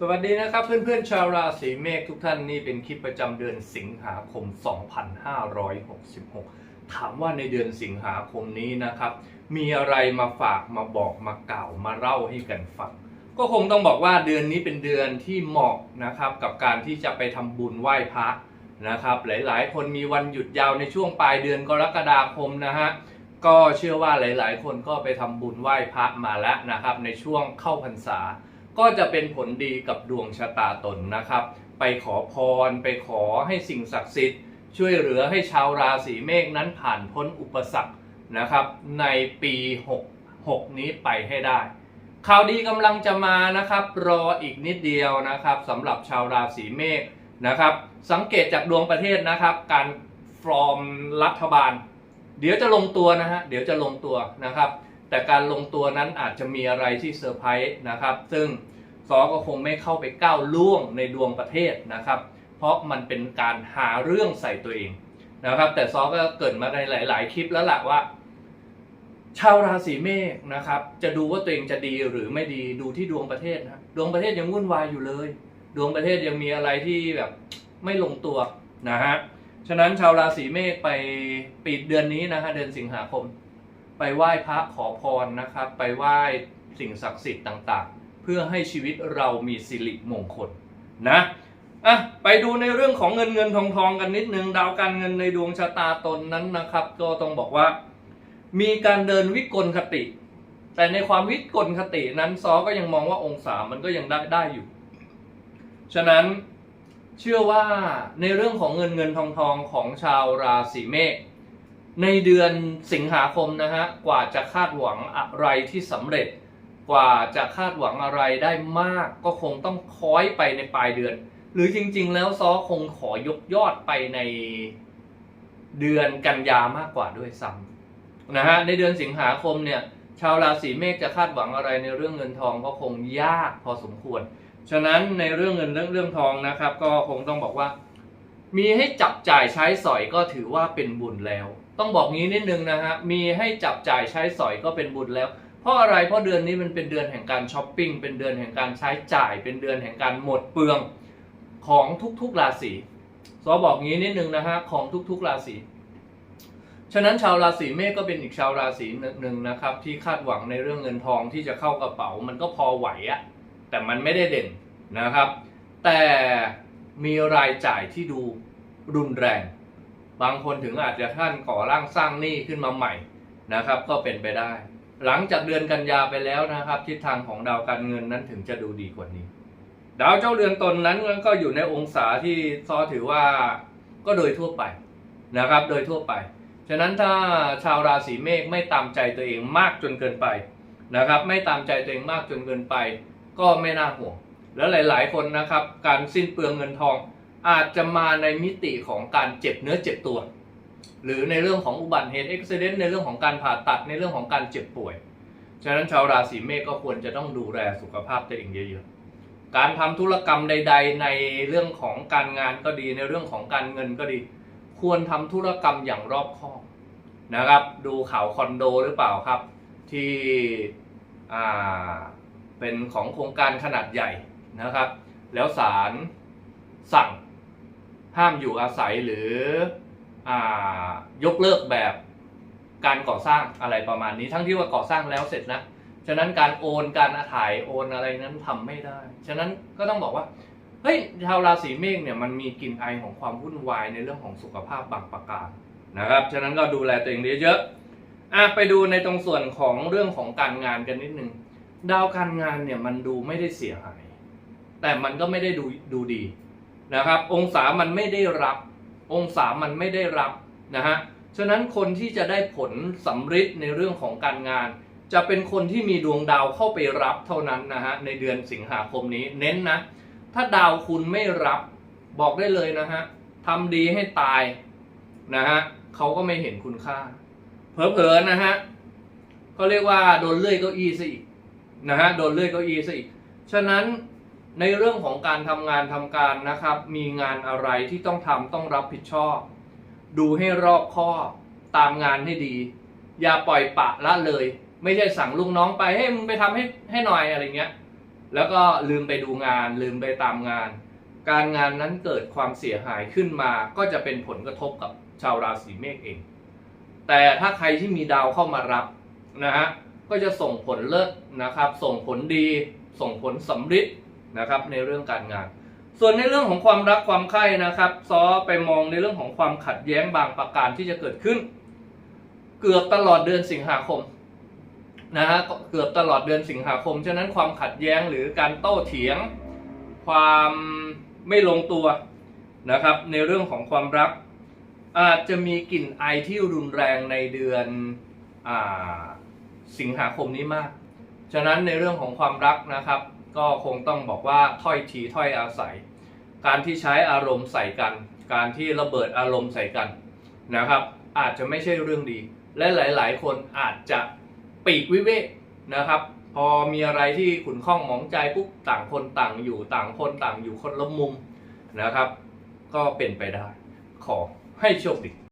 สวัสดีนะครับเพื่อนๆชาวราศีเมษทุกท่านนี่เป็นคลิปประจำเดือนสิงหาคม 2566 ถามว่าในเดือนสิงหาคมนี้นะครับ มีอะไรมาฝากมาบอกมากล่าวมาเล่าให้กันฟัง ก็คงต้องบอกว่าเดือนนี้เป็นเดือนที่เหมาะนะครับ กับการที่จะไปทำบุญไหว้พระนะครับ หลายๆ คนมีวันหยุดยาวในช่วงปลายเดือนกรกฎาคมนะฮะก็เชื่อว่าหลายๆ คนก็ไปทำบุญไหว้พระมาแล้วนะครับ ในช่วงเข้าพรรษา ก็จะเป็นผลดีกับดวงชะตาตนนะครับ ไปขอพร ไปขอให้สิ่งศักดิ์สิทธิ์ ช่วยเหลือให้ชาวราศีเมษนั้นผ่านพ้นอุปสรรคนะครับ ในปี 66 นี้ไปให้ได้ข่าวดีกำลังจะมานะครับ รออีกนิดเดียวนะครับสำหรับชาวราศีเมษนะครับ สังเกตจากดวงประเทศนะครับ การฟอร์มรัฐบาล เดี๋ยวจะลงตัวนะฮะเดี๋ยวจะลงตัวนะครับ แต่การลงตัวนั้นอาจจะมีอะไรที่เซอร์ไพรส์นะครับ ซึ่งซอก็คงไม่เข้าไปก้าวล่วงในดวงประเทศนะครับ เพราะมันเป็นการหาเรื่องใส่ตัวเองนะครับ แต่ซอก็เกิดมาในหลาย ๆ คลิปแล้วล่ะว่า ชาวราศีเมษนะครับ จะดูว่าตัวเองจะดีหรือไม่ดีดูที่ดวงประเทศนะดวงประเทศยังวุ่นวายอยู่เลย ดวงประเทศยังมีอะไรที่แบบไม่ลงตัวนะฮะฉะนั้นชาวราศีเมษไปปิดเดือนนี้นะฮะเดือนสิงหาคม ไปไหว้พระขอพรนะครับ ไปไหว้สิ่งศักดิ์สิทธิ์ต่างๆ เพื่อให้ชีวิตเรามีสิริมงคลนะอะไปดูในเรื่องของเงินเงินทองทองกันนิดนึงดาวการเงินในดวงชะตาตนนั้นนะครับ ก็ต้องบอกว่า มีการเดินวิกลคติ แต่ในความวิกลคตินั้นซอก็ยังมองว่าองศามันก็ยังได้ได้อยู่ ฉะนั้นเชื่อว่าในเรื่องของเงินเงินทองทองของชาวราศีเมษ ในเดือนสิงหาคมนะฮะกว่าจะคาดหวังอะไรที่สำเร็จ กว่าจะคาดหวังอะไรได้มากก็คงต้องคอยไปในปลายเดือน หรือจริง ๆ แล้วซอคงขอยกยอดไปในเดือนกันยามากกว่าด้วยซ้ำนะฮะในเดือนสิงหาคมเนี่ยชาวราศีเมษจะคาดหวังอะไรในเรื่องเงินทองก็คงยากพอสมควร ฉะนั้นในเรื่องเงินเรื่องเรื่องทองนะครับ ก็คงต้องบอกว่า มีให้จับจ่ายใช้สอยก็ถือว่าเป็นบุญแล้ว ต้องบอกงี้นิดนึงนะฮะมีให้จับจ่ายใช้สอยก็เป็นบุญแล้ว เพราะอะไรเพราะเดือนนี้มันเป็นเดือนแห่งการช้อปปิ้งเป็นเดือนแห่งการใช้จ่าย เป็นเดือนแห่งการหมดเปลืองของทุกๆราศีซอบอกงี้นิดนึงนะฮะของทุกๆราศีฉะนั้นชาวราศีเมษก็เป็นอีกชาวราศีหนึ่งนะครับ ที่คาดหวังในเรื่องเงินทองที่จะเข้ากระเป๋ามันก็พอไหวอะแต่มันไม่ได้เด่นนะครับ แต่มีรายจ่ายที่ดูรุนแรง บางคนถึงอาจจะท่านก่อร่างสร้างหนี้ขึ้นมาใหม่นะครับ ก็เป็นไปได้ หลังจากเดือนกันยาไปแล้วนะครับ ทิศทางของดาวการเงินนั้นถึงจะดูดีกว่านี้ ดาวเจ้าเรือนตนนั้นก็อยู่ในองศาที่ซอถือว่าก็โดยทั่วไปนะครับ โดยทั่วไป ฉะนั้นถ้าชาวราศีเมษไม่ตามใจตัวเองมากจนเกินไปนะครับ ไม่ตามใจตัวเองมากจนเกินไป ก็ไม่น่าห่วงแล้วหลาย ๆ คนนะครับ การสิ้นเปลืองเงินทอง อาจจะมาในมิติของการเจ็บเนื้อเจ็บตัว หรือในเรื่องของอุบัติเหตุอุบิเหตุในเรื่องของการผ่าตัดในเรื่องของการเจ็บป่วย ฉะนั้นชาวราศีเมษก็ควรจะต้องดูแลสุขภาพตัวเองเยอะๆ การทำธุรกรรมใด ๆ ในเรื่องของการงานก็ดี ในเรื่องของการเงินก็ดี ควรทำธุรกรรมอย่างรอบคอบนะครับ ดูข่าวคอนโดหรือเปล่าครับ ที่อ่าเป็นของโครงการขนาดใหญ่นะครับ แล้วศาลสั่ง ห้ามอยู่อาศัยหรืออยกเลิกแบบการก่อสร้างอะไรประมาณนี้ ทั้งที่ว่าก่อสร้างแล้วเสร็จนะฉะนั้นการโอนการถ่ายโอนอะไรนั้นทำไม่ได้ ฉะนั้นก็ต้องบอกว่าเฮ้ยชาวราศีเมษเนี่ยมันมีกลิ่นไอของความวุ่นวายในเรื่องของสุขภาพบางประการนะครับ ฉะนั้นก็ดูแลตัวเองเยอะๆอะไปดูในตรงส่วนของเรื่องของการงานกันนิดนึงดาวการงานเนี่ยมันดูไม่ได้เสียหายแต่มันก็ไม่ได้ดูดูดี นะครับ องศามันไม่ได้รับ องศามันไม่ได้รับนะฮะฉะนั้นคนที่จะได้ผลสำฤทธิ์ในเรื่องของการงาน จะเป็นคนที่มีดวงดาวเข้าไปรับเท่านั้นนะฮะในเดือนสิงหาคมนี้เน้นนะ ถ้าดาวคุณไม่รับบอกได้เลยนะฮะทำดีให้ตายนะฮะเขาก็ไม่เห็นคุณค่า เผลอๆนะฮะก็เรียกว่าโดนเลื่อยเก้าอี้ซะอีกนะฮะโดนเลื่อยเก้าอี้ซะอีกฉะนั้น ในเรื่องของการทำงานทำการนะครับ มีงานอะไรที่ต้องทำต้องรับผิดชอบ ดูให้รอบคอบตามงานให้ดี อย่าปล่อยปะละเลย ไม่ใช่สั่งลูกน้องไปให้มึงไปทำให้ให้หน่อยอะไรเงี้ย แล้วก็ลืมไปดูงานลืมไปตามงาน การงานนั้นเกิดความเสียหายขึ้นมา ก็จะเป็นผลกระทบกับชาวราศีเมษเอง แต่ถ้าใครที่มีดาวเข้ามารับนะฮะก็จะส่งผลเลิศนะครับ ส่งผลดี ส่งผลสำฤทธิ์ นะครับในเรื่องการงาน ส่วนในเรื่องของความรักความใคร่นะครับ ซอไปมองในเรื่องของความขัดแย้งบางประการที่จะเกิดขึ้น เกือบตลอดเดือนสิงหาคมนะฮะเกือบตลอดเดือนสิงหาคม ฉะนั้นความขัดแย้งหรือการโต้เถียง ความไม่ลงตัวนะครับ ในเรื่องของความรัก อาจจะมีกลิ่นไอที่รุนแรงในเดือนอสิงหาคมนี้มาก ฉะนั้นในเรื่องของความรักนะครับ ก็คงต้องบอกว่าถ้อยทีถ้อยอาศัย การที่ใช้อารมณ์ใส่กัน การที่ระเบิดอารมณ์ใส่กันนะครับ อาจจะไม่ใช่เรื่องดี และหลาย ๆ คนอาจจะปีกวิเวกนะครับ พอมีอะไรที่ขุนข้องหมองใจปุ๊บต่างคนต่างอยู่ต่างคนต่างอยู่คนละมุมนะครับ ก็เป็นไปได้ขอให้โชคดี